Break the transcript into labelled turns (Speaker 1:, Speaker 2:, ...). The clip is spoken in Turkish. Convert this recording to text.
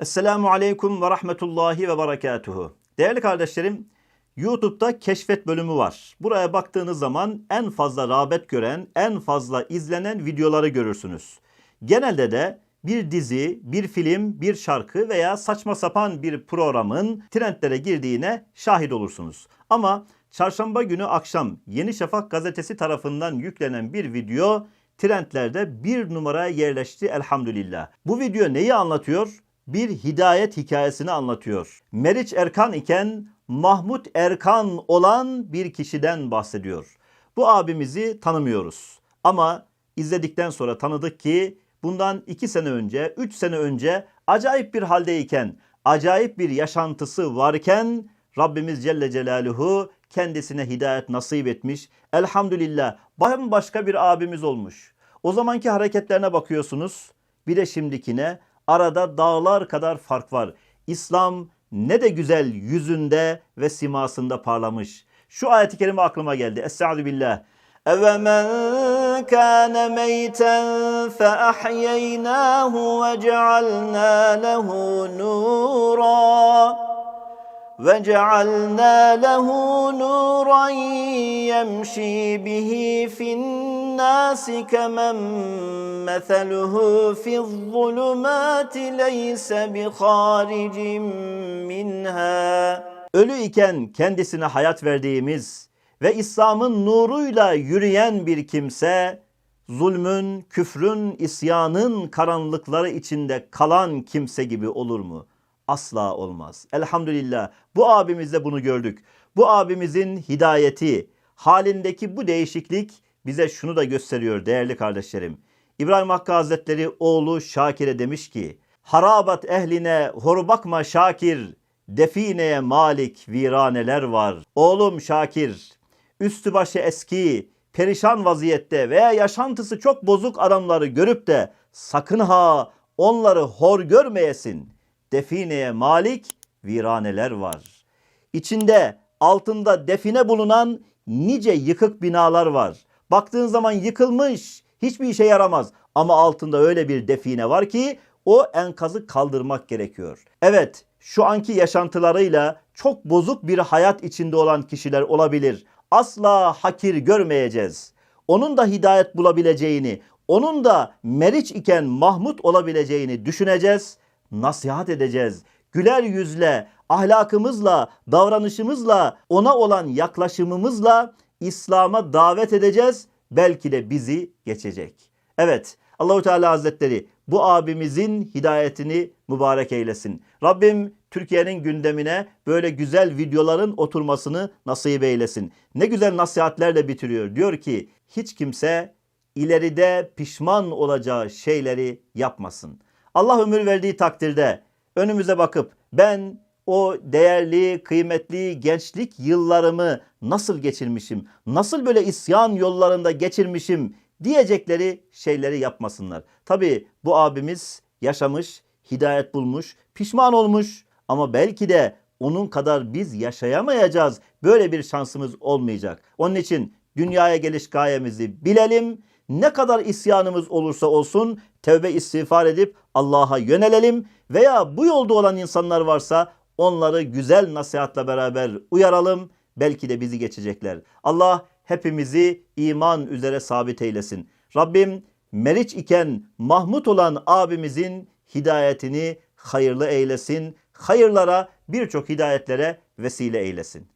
Speaker 1: Esselamu Aleyküm ve Rahmetullahi ve Berekatuhu. Değerli kardeşlerim, YouTube'da keşfet bölümü var. Buraya baktığınız zaman en fazla rağbet gören, en fazla izlenen videoları görürsünüz. Genelde de bir dizi, bir film, bir şarkı veya saçma sapan bir programın trendlere girdiğine şahit olursunuz. Ama çarşamba günü akşam Yeni Şafak gazetesi tarafından yüklenen bir video trendlerde bir numaraya yerleşti elhamdülillah. Bu video neyi anlatıyor? Bir hidayet hikayesini anlatıyor. Meriç Erkan iken Mahmut Erkan olan bir kişiden bahsediyor. Bu abimizi tanımıyoruz. Ama izledikten sonra tanıdık ki bundan iki sene önce, üç sene önce acayip bir haldeyken, acayip bir yaşantısı varken Rabbimiz Celle Celaluhu kendisine hidayet nasip etmiş. Elhamdülillah bambaşka bir abimiz olmuş. O zamanki hareketlerine bakıyorsunuz. Bir de şimdikine arada dağlar kadar fark var. İslam ne de güzel yüzünde ve simasında parlamış. Şu ayet-i kerime aklıma geldi. Estaizu billah. اَوَمَنْ كَانَ مَيْتًا فَأَحْيَيْنَاهُ وَجَعَلْنَا لَهُ نُورًا وَجَعَلْنَا لَهُ نُورًا يَمْشِي بِهِ فِي النَّاسِ كَمَنْ مَثَلُهُ فِي الظُّلُمَاتِ لَيْسَ بِخَارِجٍ مِنْهَا Ölü iken kendisine hayat verdiğimiz ve İslam'ın nuruyla yürüyen bir kimse, zulmün, küfrün, isyanın karanlıkları içinde kalan kimse gibi olur mu? Asla olmaz. Elhamdülillah bu abimizde bunu gördük. Bu abimizin hidayeti, halindeki bu değişiklik bize şunu da gösteriyor değerli kardeşlerim. İbrahim Hakkı Hazretleri oğlu Şakir'e demiş ki, Harabat ehline hor bakma Şakir, defineye malik viraneler var. Oğlum Şakir, üstü başı eski, perişan vaziyette veya yaşantısı çok bozuk adamları görüp de sakın ha onları hor görmeyesin. Defineye malik viraneler var. İçinde altında define bulunan nice yıkık binalar var. Baktığın zaman yıkılmış, hiçbir işe yaramaz. Ama altında öyle bir define var ki o enkazı kaldırmak gerekiyor. Evet, şu anki yaşantılarıyla çok bozuk bir hayat içinde olan kişiler olabilir. Asla hakir görmeyeceğiz. Onun da hidayet bulabileceğini, onun da meriç iken Mahmut olabileceğini düşüneceğiz, nasihat edeceğiz. Güler yüzle, ahlakımızla, davranışımızla, ona olan yaklaşımımızla İslam'a davet edeceğiz. Belki de bizi geçecek. Evet, Allahu Teala Hazretleri bu abimizin hidayetini mübarek eylesin. Rabbim Türkiye'nin gündemine böyle güzel videoların oturmasını nasip eylesin. Ne güzel nasihatlerle bitiriyor. Diyor ki hiç kimse ileride pişman olacağı şeyleri yapmasın. Allah ömür verdiği takdirde önümüze bakıp ben o değerli, kıymetli gençlik yıllarımı nasıl geçirmişim, nasıl böyle isyan yollarında geçirmişim diyecekleri şeyleri yapmasınlar. Tabi bu abimiz yaşamış, hidayet bulmuş, pişman olmuş ama belki de onun kadar biz yaşayamayacağız. Böyle bir şansımız olmayacak. Onun için dünyaya geliş gayemizi bilelim. Ne kadar isyanımız olursa olsun tevbe istiğfar edip Allah'a yönelelim veya bu yolda olan insanlar varsa onları güzel nasihatla beraber uyaralım. Belki de bizi geçecekler. Allah hepimizi iman üzere sabit eylesin. Rabbim meriç iken Mahmut olan abimizin hidayetini hayırlı eylesin. Hayırlara birçok hidayetlere vesile eylesin.